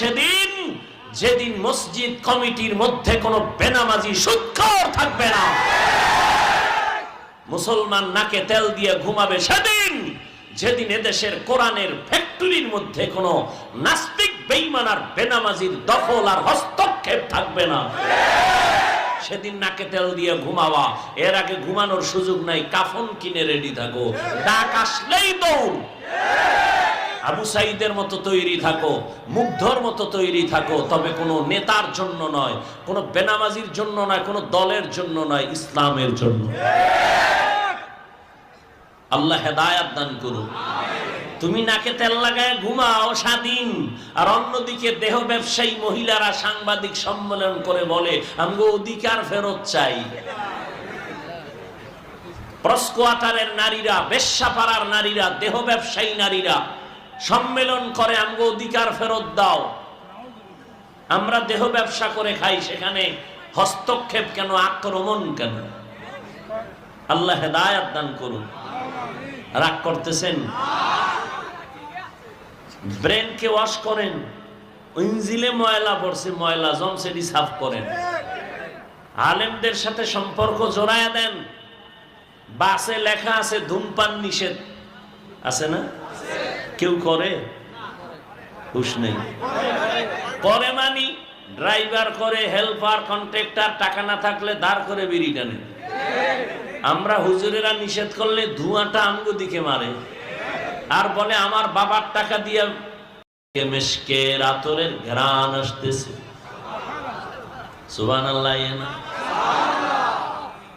সেদিন, যেদিন মসজিদ কমিটির মধ্যে কোনো বেনামাজি সুৎখর থাকবে না। মুসলমান নাকে তেল দিয়ে ঘুমাবে সেদিন, যেদিন এদেশের কোরআনের ফ্যাক্টরির মধ্যে কোনো নাস্তিক বেইমান আর বেনামাজির দখল আর হস্তক্ষেপ থাকবে না। সেদিন নাকে তেল দিয়ে ঘুমাওয়া, এর আগে ঘুমানোর সুযোগ নাই, কাফন কিনে রেডি থাকো। ডাক আসলেই দৌড়। আবু সাইদের মতো তৈরি থাকো, মুগ্ধর মতো তৈরি থাকো, তবে কোনো নেতার জন্য নয়, কোনো বেনামাজির জন্য নয়, কোনো দলের জন্য নয়, ইসলামের জন্য। আল্লাহ হেদায়াত দান করুন। তুমি নাকে তেল লাগায় ঘুমাও স্বাধীন, আর অন্যদিকে দেহ ব্যবসায়ী মহিলারা সাংবাদিক সম্মেলন করে বলে, আমগো অধিকার ফেরত চাই। প্রস্কোয়াটারের নারীরা, বেশ্যাপাড়ার নারীরা, দেহ ব্যবসায়ী নারীরা সম্মেলন করে, আমগো অধিকার ফেরত দাও। আমরা দেহ ব্যবসা করে খাই, সেখানে হস্তক্ষেপ কেন, আক্রমণ কেন? আল্লাহ হেদায়াত দান করুন। রাগ করতেছেন? ব্রেনকে ওয়াশ করেন। ইঞ্জিলে ময়লা পড়ছে ময়লা জমসেডি সাফ করেন। আলেমদের সাথে সম্পর্ক জোড়ায় দেন। বাসে লেখা আছে, ধূমপান নিষেধ। আছে না? কেউ করে? হুশ নেই। করে মানি? ড্রাইভার করে, হেল্পার, কন্ট্রাক্টর, টাকা না থাকলে দাঁড় করে বিড়ি টানে আমরা হুজুরেরা নিষেধ করলে ধোঁয়াটা আমগো দিকে মারে। আর বলে, আমার বাবার টাকা দিয়ে মেশকের আতরের ঘ্রাণ আসতেছে। সুবান আল্লাহ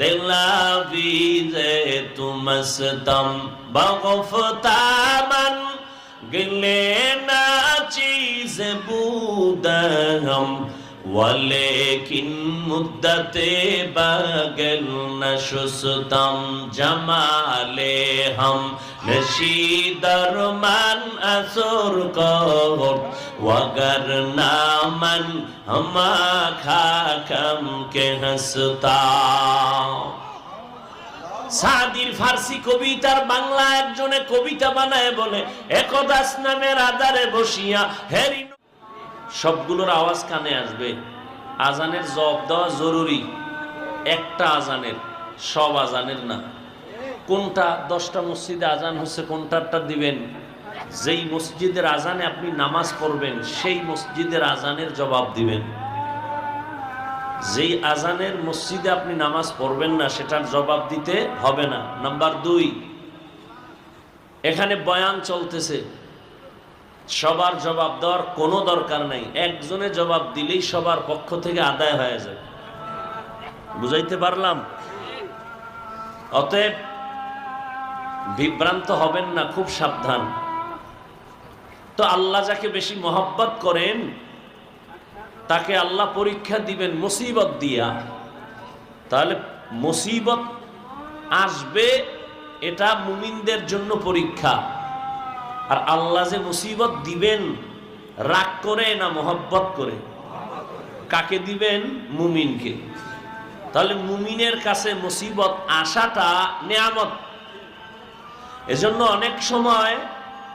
دلا بیزے تمستم بغفتا من گلینا چیز بودہم ولكن مدت بغل نشستم جماله هم نشی در من اثر کرد وگر نامن هما خاکم که هستم সাদির ফার্সি কবিতার বাংলা একজনে কবিতা বানায় বলে, একদাস নামের আদারে বসিয়া হেরি সবগুলোর আওয়াজ কানে আসবে। আজানের জব দেওয়া জরুরি। একটা আজানের, সব আজানের না। কোনটা দশটা মসজিদে আজান হচ্ছে কোনটারটা দিবেন? যেই মসজিদের আজানে আপনি নামাজ পড়বেন, সেই মসজিদের আজানের জবাব দিবেন। যেই আজানের মসজিদে আপনি নামাজ পড়বেন না, সেটার জবাব দিতে হবে না। নাম্বার দুই, এখানে বয়ান চলতেছে। সবার জবাব দেওয়ার কোনো দরকার নাই। একজনে জবাব দিলেই সবার পক্ষ থেকে আদায় হয়ে যায়। বুঝাইতে পারলাম? অতএব বিভ্রান্ত হবেন না, খুব সাবধান। তো আল্লাহ যাকে বেশি মহব্বত করেন তাকে আল্লাহ পরীক্ষা দিবেন মুসিবত দিয়া। তাহলে মুসিবত আসবে, এটা মুমিনদের জন্য পরীক্ষা। আর আল্লাহ যে মুসিবত দিবেন, রাগ করে না মোহব্বত করে? কাকে দিবেন? মুমিনকে। তাহলে মুমিনের কাছে মুসিবত আসাটা নেয়ামত। এজন্য অনেক সময়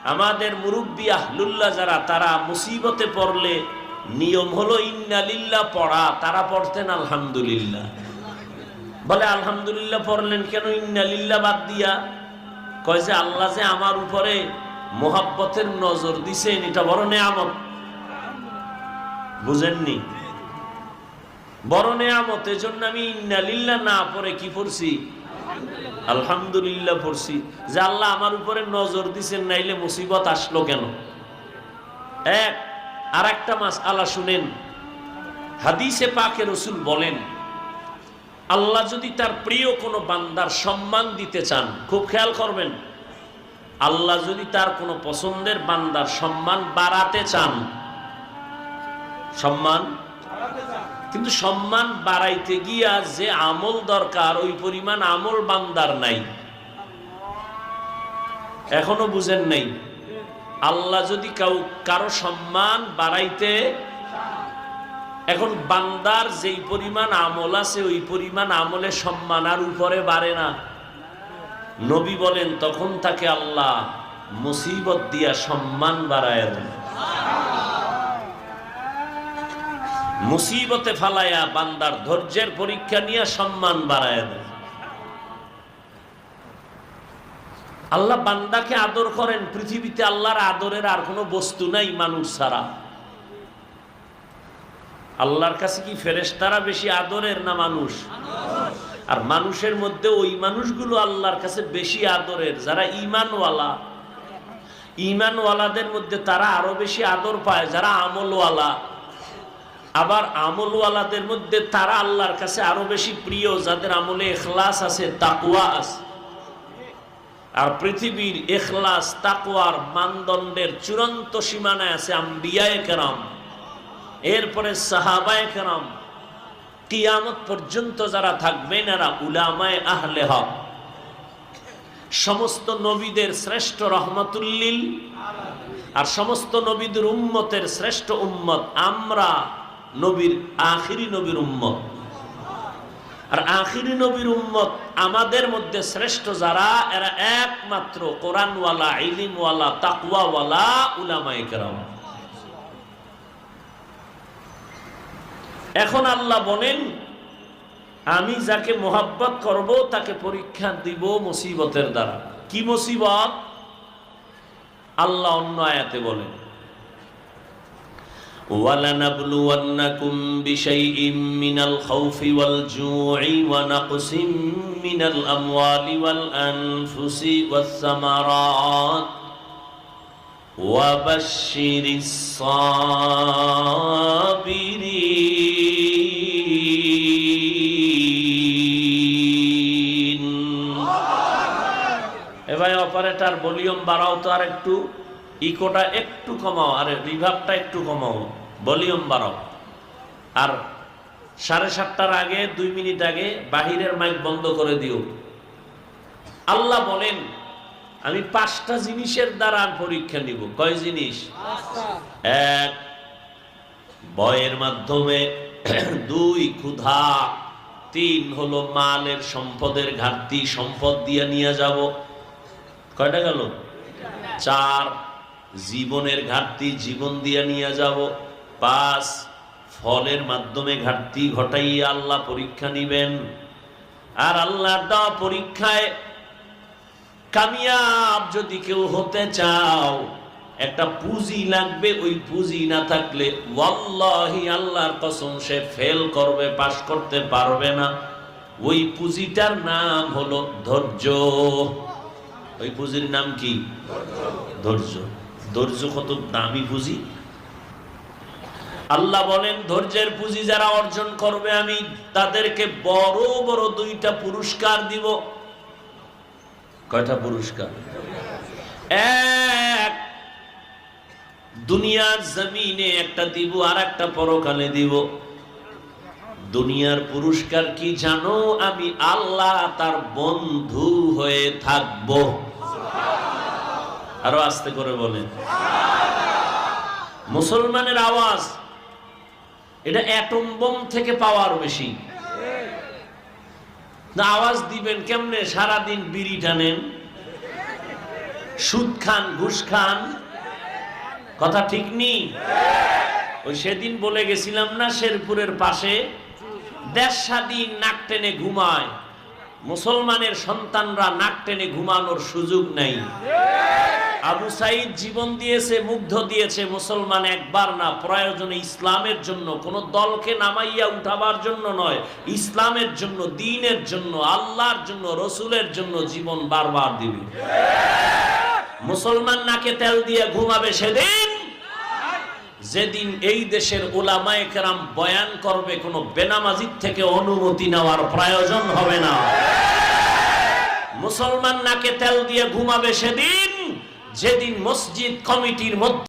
আমাদের মুরব্বী আহলুল্লাহ যারা, তারা মুসিবতে পড়লে নিয়ম হলো, ইন্নালিল্লাহ পড়া, তারা পড়তেন আলহামদুলিল্লাহ। বলে, আলহামদুলিল্লাহ পড়লেন কেন? ইন্নালিল্লাহ বাদ দিয়া। কয় যে, আল্লাহ যে আমার উপরে মোহাব্বতের নজর দিছেন, এটা বড় নেয়ামত। বুঝেননি? বড় নেয়ামত, এজন্য আমি ইন্নালিল্লাহ না পড়ে কি পড়ছি? আলহামদুলিল্লাহ পড়ছি। যে, আল্লাহ আমার উপরে নজর দিছেন, নাইলে মুসিবত আসলো কেন? এক আর একটা মাস আল্লাহ শুনেন, হাদিসে পাকে রসুল বলেন, আল্লাহ যদি তার প্রিয় কোনো বান্দার সম্মান দিতে চান, খুব খেয়াল করবেন, আল্লাহ যদি তার কোনো পছন্দের বান্দার সম্মান বাড়াতে চান, সম্মান? কিন্তু সম্মান বাড়াইতে গিয়া যে আমল দরকার, ওই পরিমাণ আমল বান্দার নাই। এখনও বুঝেন নাই। আল্লাহ যদি কাউ কারও সম্মান বাড়াইতে, এখন বান্দার যেই পরিমাণ আমল আছে, ওই পরিমাণ আমলে সম্মান আর উপরে বাড়ে না। নবী বলেন, তখন তাকে আল্লাহ মুসিবত দিয়া সম্মান বাড়ায় দেন। মুসিবতে ফালায়া বান্দার ধৈর্যের পরীক্ষা নিয়ে সম্মান বাড়ায় দেন। আল্লাহ বান্দাকে আদর করেন, পৃথিবীতে আল্লাহর আদরের আর কোনো বস্তু নাই মানুষ ছাড়া। আল্লাহর কাছে কি ফেরেশতারা বেশি আদরের না মানুষ? আর মানুষের মধ্যে ওই মানুষগুলো আল্লাহর কাছে বেশি আদরের, যারা ইমানওয়ালা ইমানওয়ালাদের মধ্যে তারা আরও বেশি আদর পায়, যারা আমলওয়ালা। আবার আমলওয়ালাদের মধ্যে তারা আল্লাহর কাছে আরও বেশি প্রিয়, যাদের আমলে এখলাস আছে তাকুয়া আছে। আর পৃথিবীর এখলাস তাকুয়ার মানদণ্ডের চূড়ান্ত সীমানায় আছে আম্বিয়ায় কেরাম। এরপরে সাহাবায় কেরাম, কিয়ামত পর্যন্ত যারা থাকবেন এরা উলামায় আহলে হক। সমস্ত নবীদের শ্রেষ্ঠ রহমতুল্লিল আর সমস্ত নবীদের উম্মতের শ্রেষ্ঠ উম্মত আমরা নবীর আখিরি নবীর উম্মত। আর আখিরি নবীর উম্মত আমাদের মধ্যে শ্রেষ্ঠ যারা, এরা একমাত্র কোরআনওয়ালা, ইলিমওয়ালা তাকুয়াওয়ালা উলামায়ে কেরাম। এখন আল্লাহ বলেন, আমি যাকে মোহাব্বত করব, তাকে পরীক্ষা দিব মুসিবতের দ্বারা। কি মুসিবত? আল্লাহ অন্য আয়াতে বলেন ولنبلونكم بشيء من الخوف والجوع ونقص من الأموال والأنفس والثمرات وبشر الصابرين এবার অপারেটর ভলিউম বাড়াও তো আর একটু ইকোটা একটু কমাও, আর রিভাবটা একটু কমাও, ভলিউম বাড়াও। আর সাড়ে সাতটার আগে, দুই মিনিট আগে বাহিরের মাইক বন্ধ করে দিও। আল্লাহ বলেন, আমি পাঁচটা জিনিসের দ্বারা পরীক্ষা নিব। কয় জিনিস? এক বয়ের মাধ্যমে। দুই, ক্ষুধা। তিন হলো মালের সম্পদের ঘাটতি, সম্পদ দিয়ে নিয়ে যাব। কয়টা গেল? চার জীবনের ঘাটতি জীবন দিয়ে নিয়ে যাব। পাঁচ ফলের মাধ্যমে ঘাটতি ঘটাইয়া আল্লাহ পরীক্ষা নিবেন। আর আল্লাহর দেওয়া পরীক্ষায় কামিয়াব যদি কেউ হতে চাও, একটা পুঁজি লাগবে, ওই পুঁজি না থাকলে আল্লাহর কসম সে ফেল করবে পাশ করতে পারবে না। ওই পুঁজিটার নাম হলো ধৈর্য। ওই পুঁজির নাম কি? ধৈর্য। ধৈর্য কত দামি পুঁজি? আল্লাহ বলেন, ধৈর্যের পুঁজি যারা অর্জন করবে, আমি তাদেরকে বড় বড় দুইটা পুরস্কার দিব। কয়টা পুরস্কার? এক, দুনিয়ার জমিনে একটা দিব আর একটা পরকালে দিব। দুনিয়ার পুরস্কার কি জানো? আমি আল্লাহ তার বন্ধু হয়ে থাকব। আরও আস্তে করে বলেন মুসলমানের আওয়াজ, এটা অ্যাটম বোম থেকে পাওয়ার বেশি। না, আওয়াজ দিবেন কেমনে? সারাদিন বিড়ি টানেন, সুদ খান, ঘুষ খান। কথা ঠিক নেই ওই সেদিন বলে গেছিলাম না, শেরপুরের পাশে দেশ স্বাধীন নাক টেনে ঘুমায়। মুসলমানের সন্তানরা নাক টেনে ঘুমানোর সুযোগ নাই। আবু সাইদ জীবন দিয়েছে, মুগ্ধ দিয়েছে মুসলমান একবার না, প্রয়োজনে ইসলামের জন্য, কোন দলকে নামাইয়া উঠাবার জন্য নয়, ইসলামের জন্য, দিনের জন্য, আল্লাহর জন্য, রসুলের জন্য জীবন বারবার দিবে। মুসলমান নাকে তেল দিয়ে ঘুমাবে সেদিন। যেদিন এই দেশের ওলামায়ে কেরাম বয়ান করবে, কোনো বেনামাজির থেকে অনুমতি নেওয়ার প্রয়োজন হবে না। মুসলমান নাকে তেল দিয়ে ঘুমাবে সেদিন। যেদিন মসজিদ কমিটির মধ্যে